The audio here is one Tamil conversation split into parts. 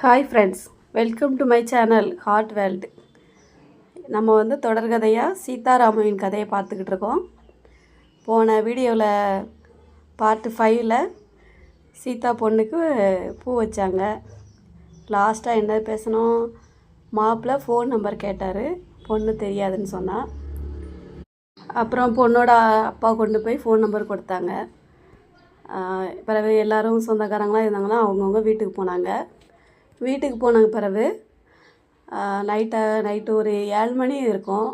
Hi friends welcome to my channel heart world நம்ம வந்து தொடர்கதையாக சீதாராமவின் கதையை பார்த்துக்கிட்டு இருக்கோம். போன வீடியோவில் பார்ட் ஃபைவ்ல சீதா பொண்ணுக்கு பூ வச்சாங்க. லாஸ்ட்டாக என்ன பேசணும்? மாப்பிள்ள ஃபோன் நம்பர் கேட்டார். பொண்ணு தெரியாதுன்னு சொன்னால் அப்புறம் பொண்ணோட அப்பா கொண்டு போய் ஃபோன் நம்பர் கொடுத்தாங்க. பிறகு எல்லாரும் சொந்தக்காரங்களாம் இருந்தாங்கன்னா அவங்கவுங்க வீட்டுக்கு போனாங்க. வீட்டுக்கு போன பிறகு நைட்டை நைட்டு ஒரு ஏழு மணி இருக்கும்.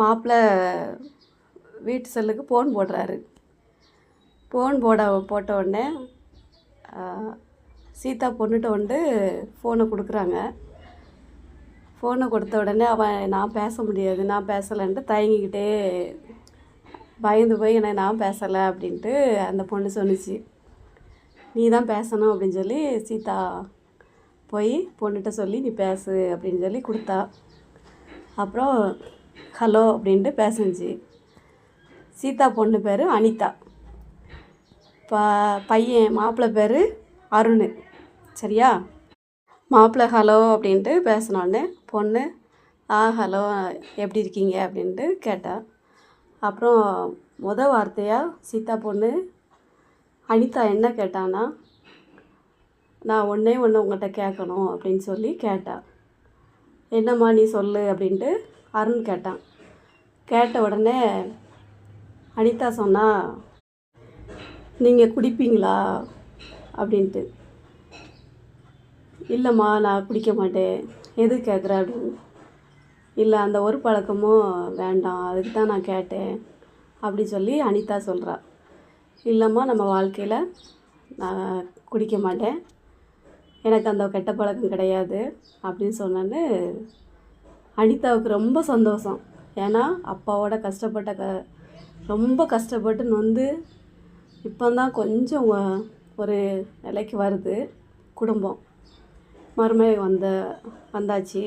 மாப்பிள்ளை வீட்டு செல்லுக்கு ஃபோன் போடுறாரு. ஃபோன் போட போட்ட உடனே சீதா பொண்ணுகிட்ட வந்து ஃபோனை கொடுக்குறாங்க. ஃபோனை கொடுத்த உடனே அவன் நான் பேச முடியாது நான் பேசலைன்ட்டு தயங்கிக்கிட்டே பயந்து போய் என்ன நான் பேசலை அப்படின்ட்டு அந்த பொண்ணு சொன்னிச்சு. நீ தான் பேசணும் அப்படின்னு சொல்லி சீதா போய் பொண்ணுகிட்ட சொல்லி நீ பேசு அப்படின்னு சொல்லி கொடுத்தா. அப்புறம் ஹலோ அப்படின்ட்டு பேசுனுச்சு. சீதா பொண்ணு பேர் அனிதா. ப பையன் மாப்பிள்ளை பேர் அருண். சரியா? மாப்பிள்ளை ஹலோ அப்படின்ட்டு பேசினோடனே பொண்ணு ஆ ஹலோ எப்படி இருக்கீங்க? அப்படின்ட்டு கேட்டா. அப்புறம் முத வார்த்தையாக சீதா பொண்ணு அனிதா என்ன கேட்டான்னா நான் ஒன்றே ஒன்று உங்கள்கிட்ட கேட்கணும் அப்படின்னு சொல்லி கேட்டா. என்னம்மா நீ சொல்லு அப்படின்ட்டு அருண் கேட்டான். கேட்ட உடனே அனிதா சொன்னா நீங்கள் குடிப்பீங்களா? அப்படின்ட்டு. இல்லைம்மா நான் குடிக்க மாட்டேன். எது கேட்குற அப்படின்னு. இல்லை அந்த ஒரு பழக்கமும் வேண்டாம். அதுக்கு தான் நான் கேட்டேன். அப்படி சொல்லி அனிதா சொல்கிறா இல்லைம்மா நம்ம வாழ்க்கையில் நான் குடிக்க மாட்டேன். எனக்கு அந்த கெட்ட பழக்கம் கிடையாது அப்படின்னு சொன்னேன்னு அனிதாவுக்கு ரொம்ப சந்தோஷம். ஏன்னா அப்பாவோட கஷ்டப்பட்ட க ரொம்ப கஷ்டப்பட்டு நொந்து இப்போ தான் கொஞ்சம் ஒரு நிலைக்கு வருது குடும்பம். மறுமையை வந்த வந்தாச்சு.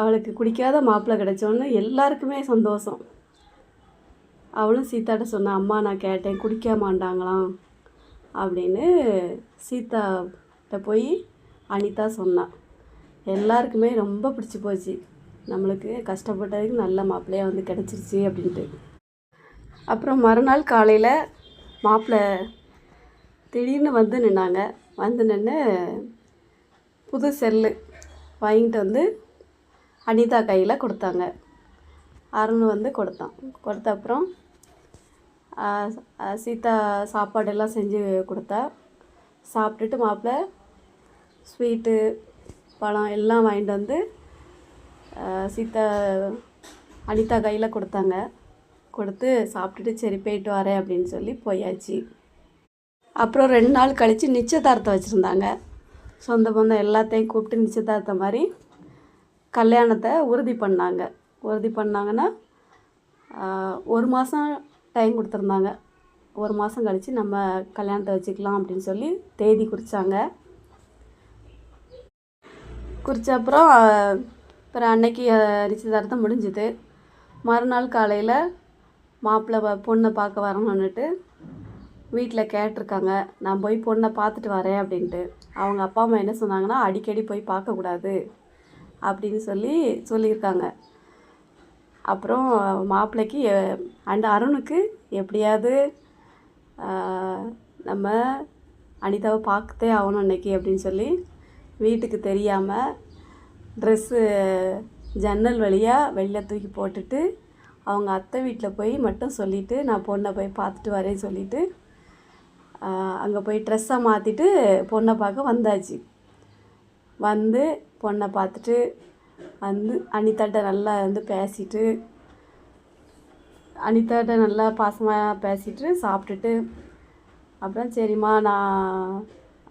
அவளுக்கு குடிக்காத மாப்பிள்ளை கிடைச்சோன்னு எல்லாருக்குமே சந்தோஷம். அவளும் சீத்தாட்ட சொன்னா அம்மா நான் கேட்டேன் குடிக்க மாட்டாங்களாம். அப்படின்னு சீதாட்ட போய் அனிதா சொன்னான் எல்லாருக்குமே ரொம்ப பிடிச்சி போச்சு. நம்மளுக்கு கஷ்டப்பட்டதுக்கு நல்ல மாப்பிள்ளையாக வந்து கிடச்சிருச்சு அப்படின்ட்டு. அப்புறம் மறுநாள் காலையில் மாப்பிள்ளை திடீர்னு வந்து நின்னாங்க. வந்து நின்று புது செல்லு வாங்கிட்டு வந்து அனிதா கையில் கொடுத்தாங்க. அருண் வந்து கொடுத்தான். கொடுத்த அப்புறம் சீதா சாப்பாடெல்லாம் செஞ்சு கொடுத்தா. சாப்பிட்டுட்டு மாப்பிள்ளை ஸ்வீட்டு பழம் எல்லாம் வாங்கிட்டு வந்து சீதா அனிதா கையில் கொடுத்தாங்க. கொடுத்து சாப்பிட்டுட்டு சரி போயிட்டு வரேன் அப்படின்னு சொல்லி போயாச்சு. அப்புறம் ரெண்டு நாள் கழித்து நிச்சயதார்த்தம் வச்சுருந்தாங்க. சொந்த பந்தம் எல்லாத்தையும் கூப்பிட்டு நிச்சயதார்த்தம் மாதிரி கல்யாணத்தை உறுதி பண்ணாங்க. உறுதி பண்ணாங்கன்னா ஒரு மாதம் டைம் கொடுத்துருந்தாங்க. ஒரு மாதம் கழித்து நம்ம கல்யாணத்தை வச்சுக்கலாம் அப்படின்னு சொல்லி தேதி குறித்தாங்க குறித்த அப்புறம் அப்புறம் அன்னைக்கு நிச்சயதார்த்தம் முடிஞ்சுது. மறுநாள் காலையில் மாப்பிள்ளை வ- பொண்ணை பார்க்க வரணுன்னுட்டு வீட்டில் கேட்டிருக்காங்க. நான் போய் பொண்ணை பார்த்துட்டு வரேன் அப்படின்ட்டு. அவங்க அப்பா அம்மா என்ன சொன்னாங்கன்னா அடிக்கடி போய் பார்க்கக்கூடாது அப்படின்னு சொல்லி சொல்லியிருக்காங்க. அப்புறம் மாப்பிள்ளைக்கு அண்ட் அருணுக்கு எப்படியாவது நம்ம அனிதாவை பார்க்கத்தே ஆகணும் அன்னைக்கு அப்படின்னு சொல்லி வீட்டுக்கு தெரியாமல் ட்ரெஸ்ஸு ஜன்னல் வழியாக வெளில தூக்கி போட்டுட்டு அவங்க அத்தை வீட்டில் போய் மட்டும் சொல்லிவிட்டு நான் பொண்ணை போய் பார்த்துட்டு வரேன்னு சொல்லிவிட்டு அங்கே போய் ட்ரெஸ்ஸை மாற்றிட்டு பொண்ணை பார்க்க வந்தாச்சு. வந்து பொண்ணை பார்த்துட்டு வந்து அனிதாட்ட நல்லா வந்து பேசிட்டு அனிதாட்ட நல்லா பாசமாக பேசிட்டு சாப்பிட்டுட்டு அப்புறம் சரிம்மா நான்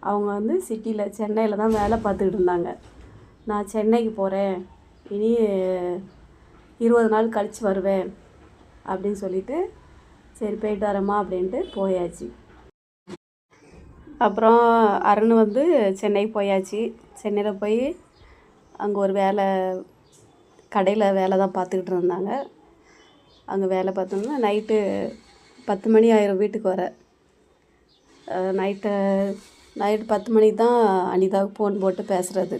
அவங்க வந்து சிட்டியில் சென்னையில் தான் வேலை பார்த்துக்கிட்டு இருந்தாங்க. நான் சென்னைக்கு போகிறேன் இனி இருபது நாள் கழித்து வருவேன் அப்படின்னு சொல்லிட்டு சரி போயிட்டு வரேம்மா அப்படின்ட்டு போயாச்சு. அப்புறம் அருண் வந்து சென்னைக்கு போயாச்சு. சென்னையில் போய் அங்கே ஒரு வேலை கடையில் வேலை தான் பார்த்துக்கிட்டு இருந்தாங்க. அங்கே வேலை பார்த்தோம்னா நைட்டு பத்து மணி ஆயிரும் வீட்டுக்கு வர. நைட்டு நைட்டு பத்து மணிக்கு தான் அனிதாவுக்கு ஃபோன் போட்டு பேசுகிறது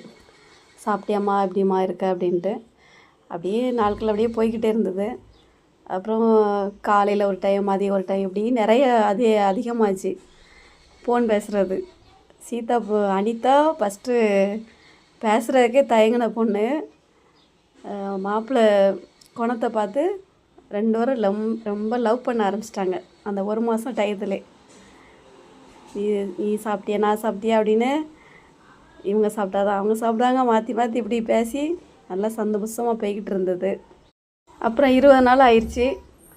சாப்பிட்டியாம்மா எப்படிம்மா இருக்க? அப்படின்ட்டு. அப்படியே நாட்கள் அப்படியே போய்க்கிட்டே இருந்தது. அப்புறம் காலையில் ஒரு டைம் மதியம் ஒரு டைம் இப்படி நிறைய அது அதிகமாச்சு. ஃபோன் பேசுகிறது சீதா அனிதா ஃபஸ்ட்டு பேசுகிறதுக்கே தயங்கின பொண்ணு. மாப்பிள்ளை குணத்தை பார்த்து ரெண்டு வாரம் லம் ரொம்ப லவ் பண்ண ஆரம்பிச்சிட்டாங்க. அந்த ஒரு மாதம் டயத்துலே. நீ நீ சாப்பிட்டியா? நான் சாப்பிட்டியா? அப்படின்னு இவங்க சாப்பிட்டாதான். அவங்க சாப்பிட்டாங்க மாற்றி மாற்றி இப்படி பேசி நல்லா சந்தோஷமாக போய்கிட்டு இருந்தது. அப்புறம் இருபது நாள் ஆயிடுச்சு.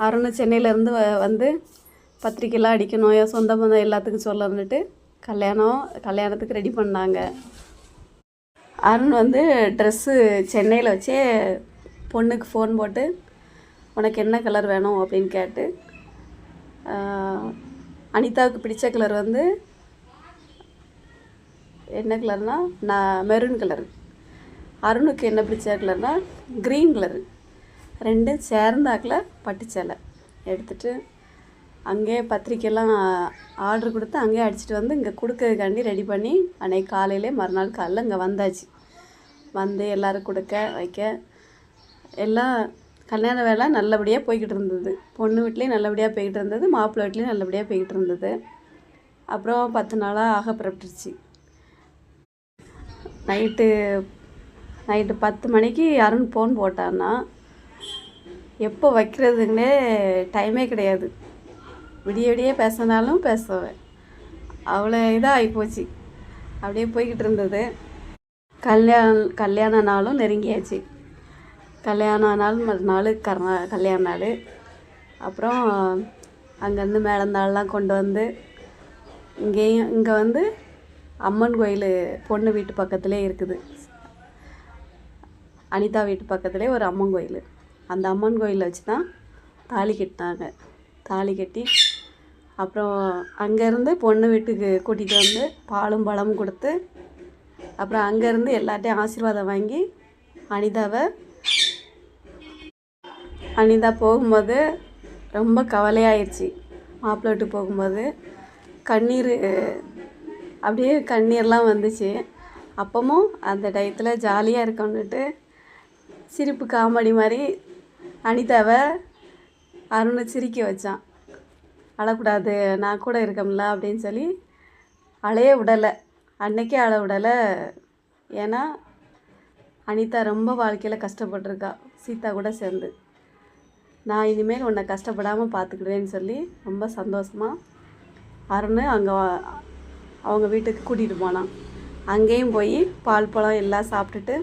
அருண் சென்னையிலேருந்து வ வந்து பத்திரிக்கைலாம் அடிக்கணும் என் சொந்த பந்தம் எல்லாத்துக்கும் சொல்லணுன்ட்டு கல்யாணம் கல்யாணத்துக்கு ரெடி பண்ணாங்க. அருண் வந்து ட்ரெஸ்ஸு சென்னையில் வச்சு பொண்ணுக்கு ஃபோன் போட்டு உனக்கு என்ன கலர் வேணும்? அப்படின்னு கேட்டு அனிதாவுக்கு பிடிச்ச கலர் வந்து என்ன கலர்னால் நான் மெரூன் கலர் அருணுக்கு என்ன பிடிச்ச கலர்னால் க்ரீன் கலரு ரெண்டும் சேர்ந்தாக்கில் பட்டு சேலை எடுத்துட்டு அங்கேயே பத்திரிக்கைலாம் ஆர்டர் கொடுத்து அங்கேயே அடிச்சிட்டு வந்து இங்கே கொடுக்கறதுக்காண்டி ரெடி பண்ணி அன்னைக்கு காலையிலே மறுநாள் காலைல இங்கே வந்தாச்சு. வந்து எல்லோரும் கொடுக்க வைக்க எல்லாம் கல்யாண வேலை நல்லபடியாக போய்கிட்டு இருந்தது. பொண்ணு வீட்லேயும் நல்லபடியாக போய்கிட்டு இருந்தது மாப்பிள்ளை வீட்லேயும் நல்லபடியாக போய்கிட்டு இருந்தது. அப்புறம் பத்து நாளாக ஆக புறப்பட்டுருச்சு நைட்டு நைட்டு பத்து மணிக்கு அருண் ஃபோன் போட்டான்னா எப்போ வைக்கிறதுங்களே டைமே கிடையாது. விடிய விடிய பேசினாலும் பேசுவேன். அவ்வளோ இதாக ஆகிப்போச்சு அப்படியே போய்கிட்டு இருந்தது. கல்யாண கல்யாண நாளும் நெருங்கியாச்சு. கல்யாண நாள் மறுநாள் கர்நா கல்யாண நாள். அப்புறம் அங்கேருந்து மேலந்தாள்லாம் கொண்டு வந்து இங்கேயும் இங்கே வந்து அம்மன் கோயில் பொண்ணு வீட்டு பக்கத்துலேயே இருக்குது. அனிதா வீட்டு பக்கத்துலேயே ஒரு அம்மன் கோயில். அந்த அம்மன் கோயிலில் வச்சு தான் தாலி கட்டினாங்க. தாலி கட்டி அப்புறம் அங்கேருந்து பொண்ணு வீட்டுக்கு கூட்டிகிட்டு வந்து பாலும் பழமும் கொடுத்து அப்புறம் அங்கேருந்து எல்லார்ட்டையும் ஆசீர்வாதம் வாங்கி அனிதாவை அனிதா போகும்போது ரொம்ப கவலையாயிடுச்சு மாப்பிள்ளை வீட்டுக்கு போகும்போது கண்ணீர் அப்படியே கண்ணீர்லாம் வந்துச்சு. அப்பவும் அந்த டயத்தில் ஜாலியாக இருக்கணுன்ட்டு சிரிப்பு காமெடி மாதிரி அனிதாவை அருணை சிரிக்க வச்சான். அழக்கூடாது நான் கூட இருக்கம்ல அப்படின்னு சொல்லி அழைய விடலை. அன்னைக்கே அழ விடலை. ஏன்னா அனிதா ரொம்ப வாழ்க்கையில் கஷ்டப்பட்டிருக்கா. சீதா கூட சேர்ந்து. நான் இனிமேல் உன்னை கஷ்டப்படாமல் பார்த்துக்கிடுவேன்னு சொல்லி ரொம்ப சந்தோஷமாக அருண் அங்கே அவங்க வீட்டுக்கு கூட்டிகிட்டு போனான். அங்கேயும் போய் பால் பழம் எல்லாம் சாப்பிட்டுட்டு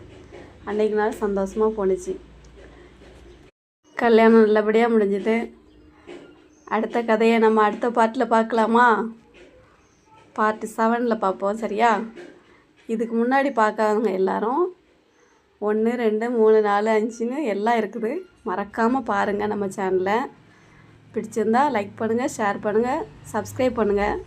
அன்றைக்கு நாள் சந்தோஷமாக போணுச்சு. கல்யாணம் நல்லபடியாக முடிஞ்சுது. அடுத்த கதையை நம்ம அடுத்த பாட்டில் பார்க்கலாமா? பார்ட்டு செவனில் பார்ப்போம் சரியா? இதுக்கு முன்னாடி பார்க்காதவங்க எல்லாரும் ஒன்று ரெண்டு மூணு நாலு அஞ்சுன்னு எல்லாம் இருக்குது. மறக்காமல் பாருங்கள் நம்ம சேனலை பிடிச்சிருந்தா லைக் பண்ணுங்கள் ஷேர் பண்ணுங்கள் சப்ஸ்கிரைப் பண்ணுங்கள்